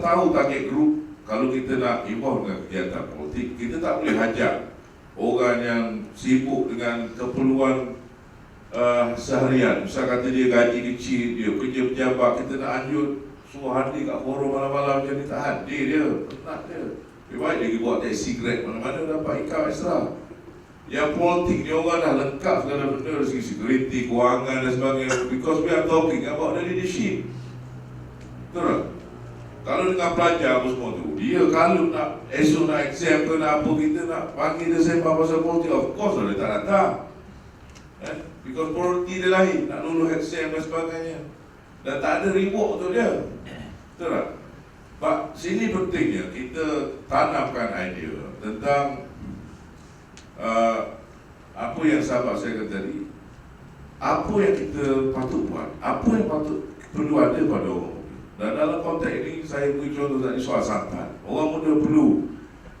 tahu target group kalau kita nak involve dengan kegiatan politik, kita tak boleh hajar orang yang sibuk dengan keperluan uh, seharian. Misal kata dia gaji kecil, dia kerja pejabat, kita nak anjur suruh hadir kat forum malam-malam macam ni tak hadir dia, penat dia. Lebih baik dia pergi buat taxi grab mana-mana dapat income extra. Yang politik ni orang dah lengkap segala benda dari segi security, kewangan dan sebagainya because we are talking about the leadership. Betul tak? Kalau dengan pelajar apa semua tu, dia kalau nak esok nak exam ke nak apa kita nak panggil dia sembang pasal politik, of course lah dia tak datang. Eh? Because priority dia lain, nak lulus exam dan sebagainya. Dan tak ada reward untuk dia. Betul tak? But sini pentingnya kita tanamkan idea tentang uh, apa yang sahabat saya kata tadi, apa yang kita patut buat, apa yang patut perlu ada pada orang. Dan dalam konteks ini saya beri contoh tadi soal santan. Orang muda perlu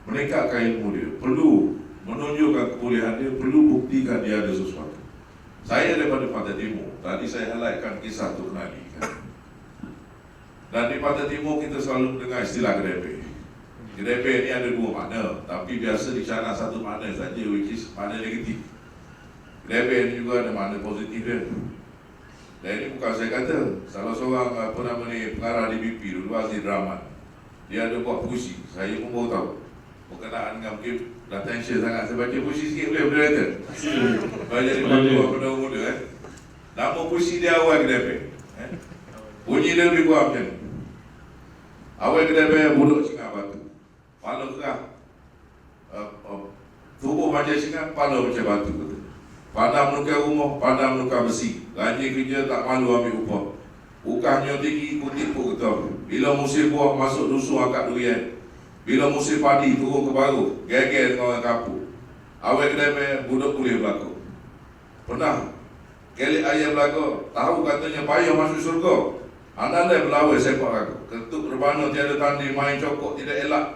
meningkatkan ilmu dia, perlu menunjukkan kebolehan dia, perlu buktikan dia ada sesuatu. Saya daripada Pantai Timur, tadi saya highlightkan kisah tu Nadi kan. Dan di Pantai Timur kita selalu dengar istilah gedepe. Gedepe ni ada dua makna, tapi biasa dicana satu makna saja which is makna negatif. Gedepe ni juga ada makna positif dia. Dan ini bukan saya kata, salah seorang apa nama ni pengarah di BP dulu Aziz Rahman. Dia ada buat puisi, saya pun baru tahu. Berkenaan dengan mungkin dah tension sangat. Saya baca puisi sikit boleh moderator. Supaya jadi bantu pada orang muda eh. Nama puisi dia awal gedepe. Eh? Bunyi dia lebih kurang macam ni. Awal gedepe buduk singa batu. Pala kerah. Uh, uh, tubuh macam singa, pala macam batu. Kata. Pandang menukar rumah, pandang menukar besi. Gaji kerja tak malu ambil upah. Ukahnya tinggi ikut tipu kata. Bila musim buah masuk dusun akak durian. Bila musim padi turun ke baru, geger dengan orang kampung. Awet kedai budak kuliah berlaku. Pernah Kelik ayam berlaku, tahu katanya payah masuk surga. Andalai berlawan sepak aku. Ketuk rebana tiada tanding, main cokok tidak elak.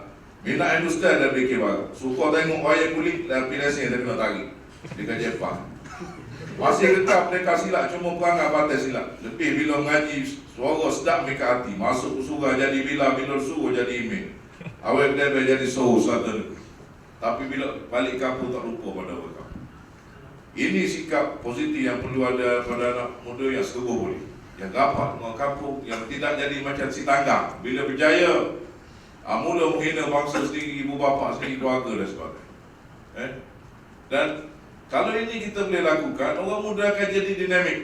Minat industri dan fikir baru. Suka tengok wayang kulit dan pinasnya dia kena tarik. Dekat Jepang. Masih tetap mereka silap cuma perangai batas silap. Lebih bila mengaji suara sedap mereka hati. Masuk surga jadi bila, bila suruh jadi imam. Awal dia jadi suruh satu. Tapi bila balik kampung tak lupa pada kampung. Ini sikap positif yang perlu ada pada anak muda yang serupa boleh. Yang dapat dengan kampung, yang tidak jadi macam si tangga. Bila berjaya, ah, mula menghina bangsa sendiri, ibu bapa sendiri, keluarga dan sebagainya. Eh? Dan kalau ini kita boleh lakukan, orang muda akan jadi dinamik.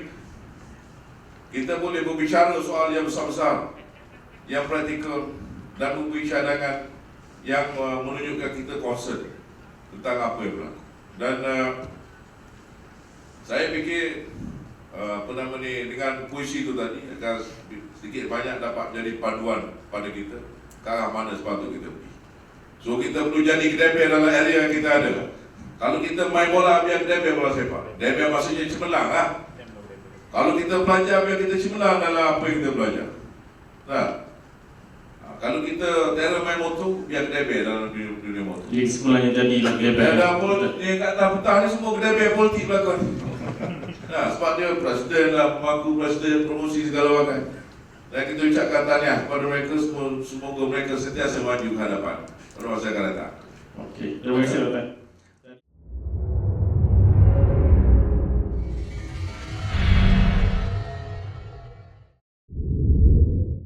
Kita boleh berbicara soal yang besar-besar, yang praktikal dan memberi cadangan yang uh, menunjukkan kita concern tentang apa yang berlaku. Dan uh, saya fikir uh, apa nama ni dengan puisi itu tadi akan sedikit banyak dapat jadi panduan pada kita ke arah mana sepatutnya kita pergi. So kita perlu jadi kedai dalam area yang kita ada. Kalau kita main bola biar kedai bola sepak. Kedai maksudnya cemerlang lah. Kalau kita belajar biar kita cemerlang dalam apa yang kita belajar. Nah, Ha, kalau kita terror main motor biar kedai dalam dunia, dunia motor. Jadi kesimpulannya jadi lah Dia ada pun dia kat atas petang ni semua kedai politik belakang. Nah, sebab dia presiden lah, pemangku presiden, promosi segala macam. Dan kita ucapkan tahniah kepada mereka semua, semoga mereka sentiasa maju ke hadapan pada masa yang akan datang. Okey, terima kasih Tuan.